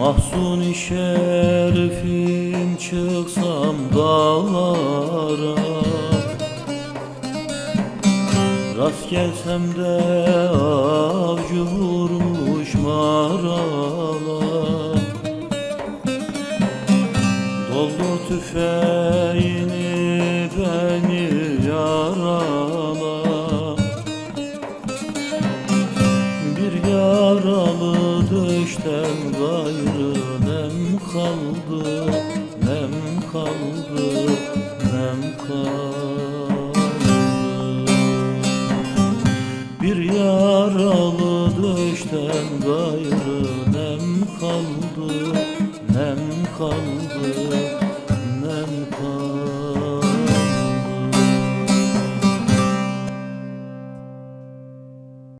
Mahzun şerifim çıksam dağlara. Rast gelsem de avcı vurmuş maralar Doldur tüfeğini beni yarala düşten gayrı nem kaldı Nem kaldı, nem kaldı. Bir yaralı düşten gayrı nem kaldı Nem kaldı,